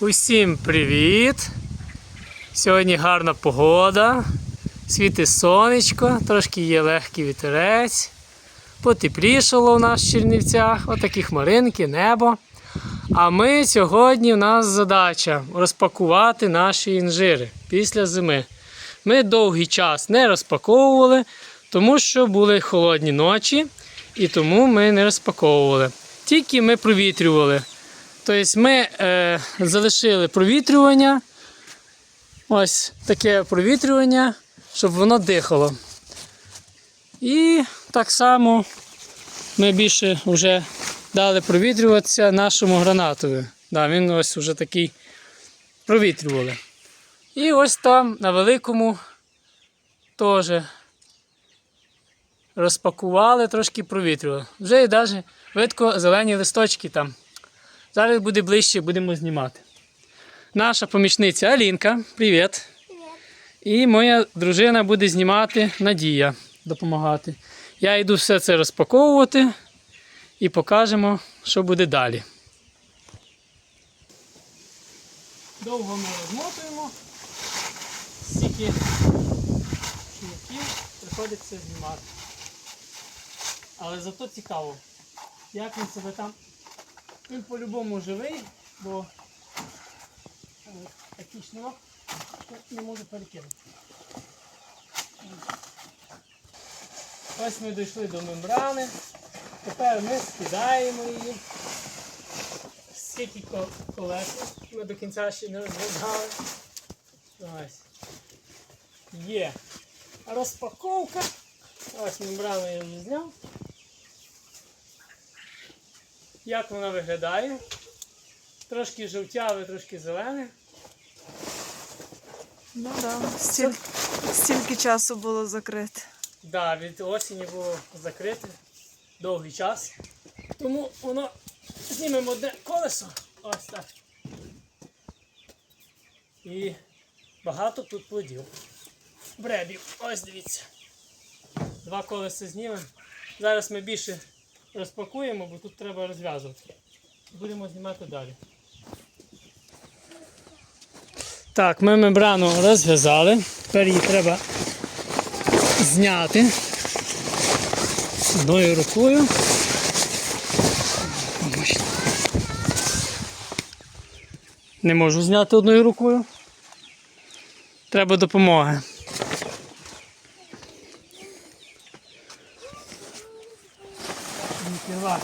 Усім привіт! Сьогодні гарна погода, світить сонечко, трошки є легкий вітерець. Потеплішало в нас в Чернівцях, отакі хмаринки, небо. А ми сьогодні у нас задача розпакувати наші інжири після зими. Ми довгий час не розпаковували, тому що були холодні ночі, і тому ми не розпаковували. Тільки ми провітрювали. Тобто ми е, залишили провітрювання. Ось таке провітрювання, щоб воно дихало. І так само ми більше вже дали провітрюватися нашому гранатові. Да, він ось вже такий провітрювали. І ось там на великому теж розпакували, трошки провітрювали. Вже і навіть видко зелені листочки там. Зараз буде ближче, будемо знімати. Наша помічниця Алінка, привіт. І моя дружина буде знімати Надія, допомагати. Я йду все це розпаковувати і покажемо, що буде далі. Довго ми розмотуємо, стільки шумаків приходиться знімати. Але зато цікаво, як він себе там він по-любому живий, бо е, такий шнурок не можу перекинути. Ось ми дійшли до мембрани. Тепер ми скидаємо її. Скільки ко- колес ми до кінця ще не розглядали. Ось. Є. Розпаковка. Ось мембрану я вже зняв. Як вона виглядає? Трошки жовтяве, трошки зелене. Ну да, стільки, стільки часу було закрите. Да, від осені було закрите довгий час. Тому воно знімемо одне колесо. Ось так. І багато тут плодів. Бребів. Ось дивіться. Два колеса знімемо. Зараз ми більше розпакуємо, бо тут треба розв'язувати. Будемо знімати далі. Так, ми мембрану розв'язали. Тепер її треба зняти одною рукою. Не можу зняти одною рукою. Треба допомоги. Відкривай.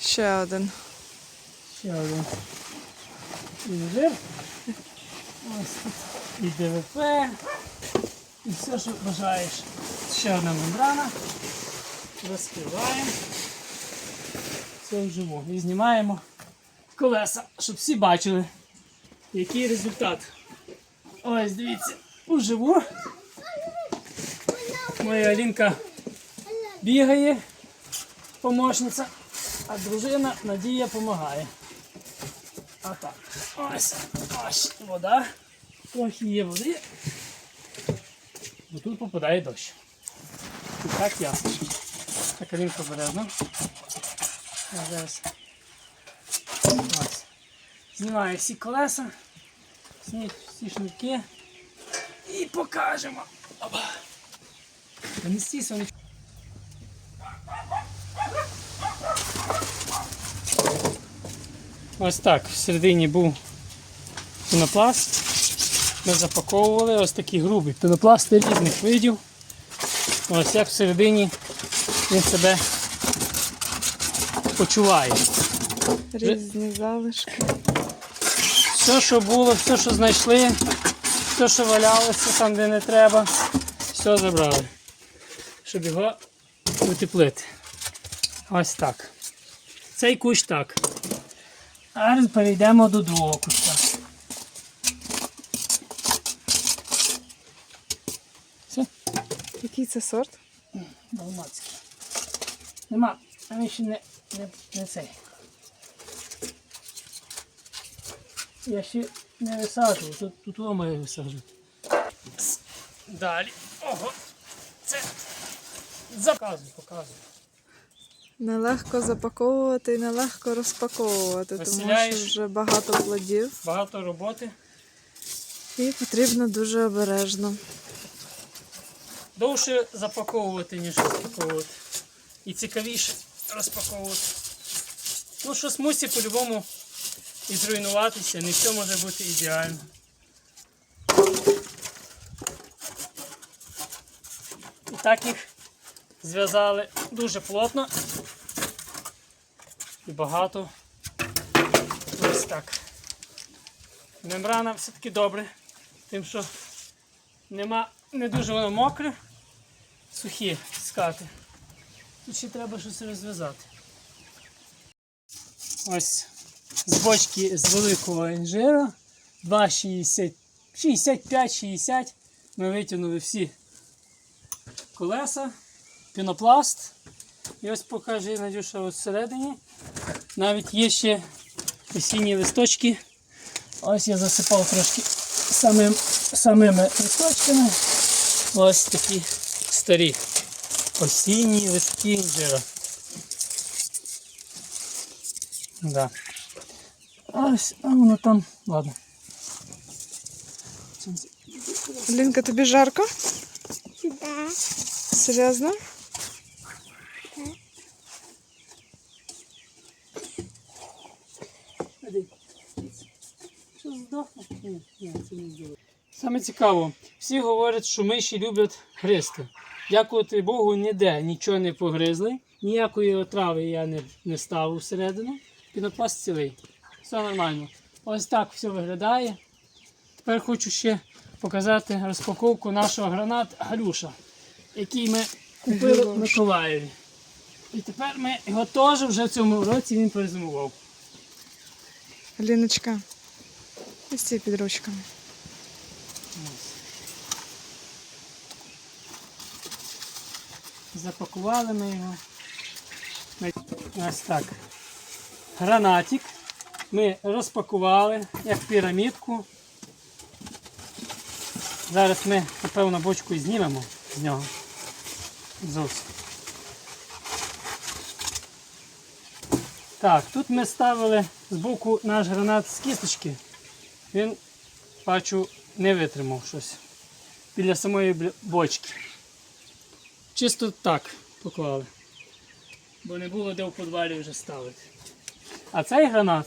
Ще один. Ще один інжир. Ось тут і ДВП. І все, що бажаєш. Ще одна мембрана. Розкриваємо. Все вживу. І знімаємо колеса, щоб всі бачили, який результат. Ось дивіться, вживу. Моя Алінка бігає, помощниця, а дружина Надія допомагає. А так. Ось. Ось вода. Трохи є води. Бо тут попадає дощ. І так ясно. Так Алінка обережно. Ось. Знімаю всі колеса, всі, шнурки покажемо. Опа. Та не стійся, вони Ось так, всередині був пінопласт. Ми запаковували ось такі грубі пінопласти різних видів. Ось як всередині він себе почуває. Різні залишки. Все, що було, все, що знайшли, все, що валялося там, де не треба, все забрали, щоб його утеплити. Ось так. Цей кущ так. Зараз перейдемо до другого куща. Все, Який це сорт? далмацький. Нема, а він ще не, не, не цей. Я ще не висаджував, тут, тут воно має висаджувати. Далі. Ого. Це. Заказуй, показуй. Нелегко запаковувати і нелегко розпаковувати, тому що вже багато плодів Багато роботи. і потрібно дуже обережно. Довше запаковувати, ніж розпаковувати. І цікавіше розпаковувати. Ну, щось мусить по-любому і зруйнуватися, не все може бути ідеально. І так їх зв'язали дуже плотно і багато. Ось так. Мембрана все-таки добре, тим що нема, не дуже воно мокре, сухі скати. Тут ще треба щось розв'язати. Ось з бочки з великого інжира 2,60 65-60 ми витягнули всі колеса, пінопласт. І ось покаже Надюша ось всередині. Навіть є ще осінні листочки. Ось я засипав трошки самим, самими листочками. Ось такі старі осінні листки інжира. Да. Ось, а воно там. Ладно. Лінка, тобі жарко? Да. Серйозно? Що здохне? Ні, ні, це не здохне. Саме цікаво, всі говорять, що миші люблять гризти. Дякувати Богу, ніде нічого не погризли, ніякої отрави я не, не ставив всередину. Пінопласт цілий. Все нормально. Ось так все виглядає. Тепер хочу ще показати розпаковку нашого гранат Галюша, який ми купили в Миколаєві. І тепер ми його теж вже в цьому році він перезимував. Ліночка. Ось ці під ручками. Запакували ми його. Ось так. Гранатик. Ми розпакували як пірамідку. Зараз ми, напевно, бочку і знімемо з нього. Зовсім. Так, тут ми ставили збоку наш гранат з кісточки. Він, бачу, не витримав щось біля самої бочки. Чисто так поклали. Бо не було де в подвалі вже ставити. А цей гранат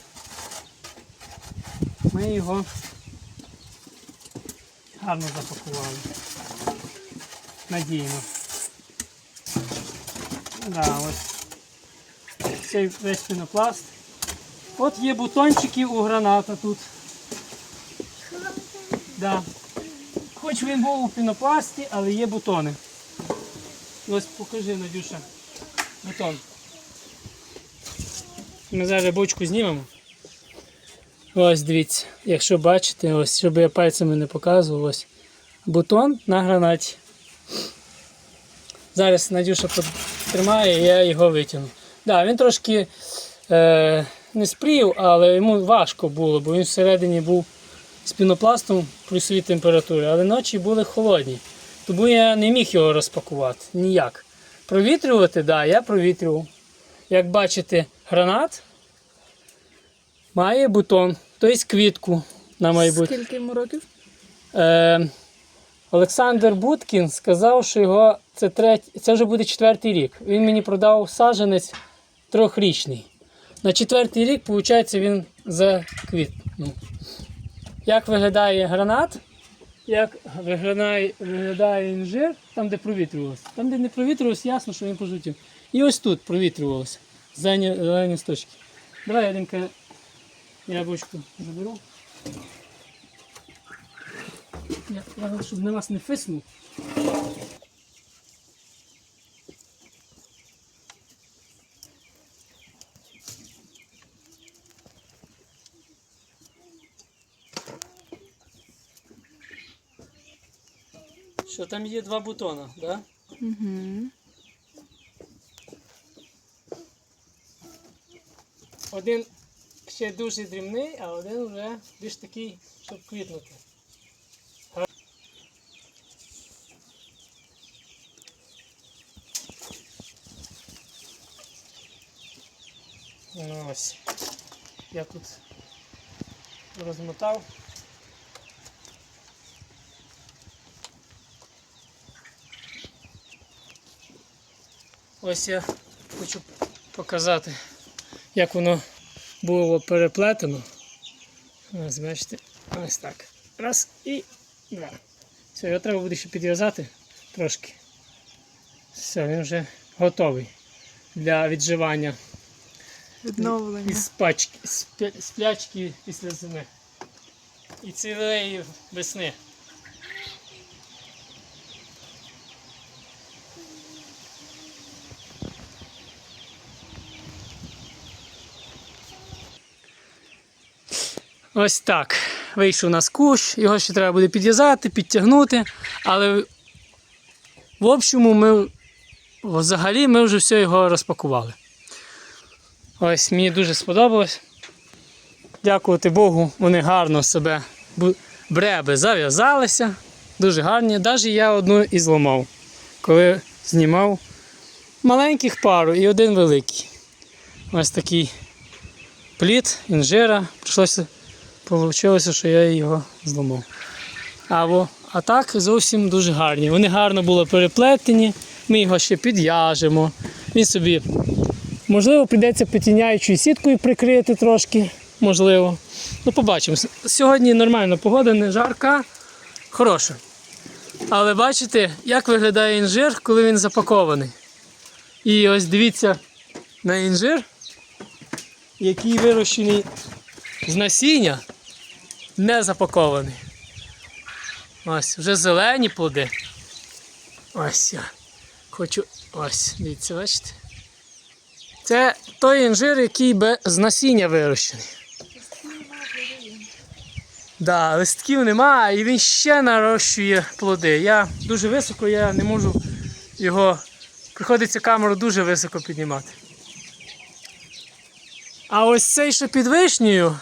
ми його гарно запакували. Надійно. Да, ось. Цей весь пінопласт. От є бутончики у граната тут. Да. Хоч він був у пінопласті, але є бутони. Ось покажи, Надюша, бутон. Ми зараз бочку знімемо. Ось дивіться, якщо бачите, ось, щоб я пальцями не показував, ось бутон на гранаті. Зараз Надюша тримає, я його витягну. Да, він трошки е, не спрів, але йому важко було, бо він всередині був з пінопластом плюсові температури, але ночі були холодні. Тому я не міг його розпакувати ніяк. Провітрювати, да, я провітрював. Як бачите, гранат має бутон, тобто квітку на майбутнє. Скільки йому років? Е, Олександр Будкін сказав, що його це, треть, це вже буде четвертий рік. Він мені продав саджанець трьохрічний. На четвертий рік, виходить, він заквітнув. Як виглядає гранат? Як виглядає, виглядає інжир, там, де провітрювалося. Там, де не провітрювалося, ясно, що він пожутів. І ось тут провітрювалося. Зелені, зелені сточки. Давай, Яденька, я бочку заберу. Я, я, щоб на вас не фиснув. Що там є два бутона, так? Да? Угу. Один ще дуже дрібний, а один вже більш такий, щоб квітнути. Ну ось. Я тут розмотав. Ось я хочу показати, як воно було переплетено. Ось, бачите, ось так. Раз і два. Все, його треба буде ще підв'язати трошки. Все, він вже готовий для відживання Відновлення. із пачки, з плячки після зими. І цілої весни. Ось так. Вийшов у нас кущ, його ще треба буде підв'язати, підтягнути, але в общому ми взагалі ми вже все його розпакували. Ось мені дуже сподобалось. Дякувати Богу, вони гарно себе бреби зав'язалися. Дуже гарні. Навіть я одну і зламав, коли знімав маленьких пару і один великий. Ось такий плід інжира. Прийшлося, вийшло, що я його зламав. А, во- а так зовсім дуже гарні. Вони гарно були переплетені. Ми його ще підв'яжемо. Він собі Можливо, прийдеться потіняючою сіткою прикрити трошки, можливо. Ну, побачимо. Сьогодні нормальна погода, не жарка, хороша. Але бачите, як виглядає інжир, коли він запакований. І ось дивіться на інжир, який вирощений з насіння, не запакований. Ось, вже зелені плоди. Ось я хочу. Ось, дивіться, бачите? Це той інжир, який бе- з насіння вирощений. Да, листків нема, і він ще нарощує плоди. Я дуже високо, я не можу його. Приходиться камеру дуже високо піднімати. А ось цей, що під вишнею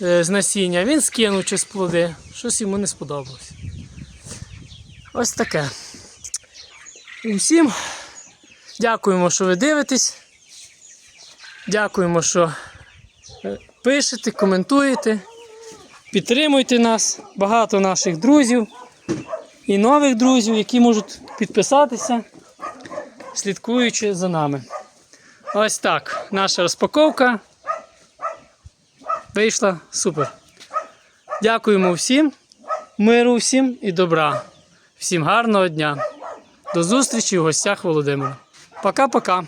з насіння, він скинув через плоди. Щось йому не сподобалось. Ось таке. І всім дякуємо, що ви дивитесь. Дякуємо, що е, пишете, коментуєте, підтримуйте нас, багато наших друзів і нових друзів, які можуть підписатися, слідкуючи за нами. Ось так, наша розпаковка вийшла супер. Дякуємо всім, миру всім і добра. Всім гарного дня. До зустрічі в гостях Володимира. Пока-пока.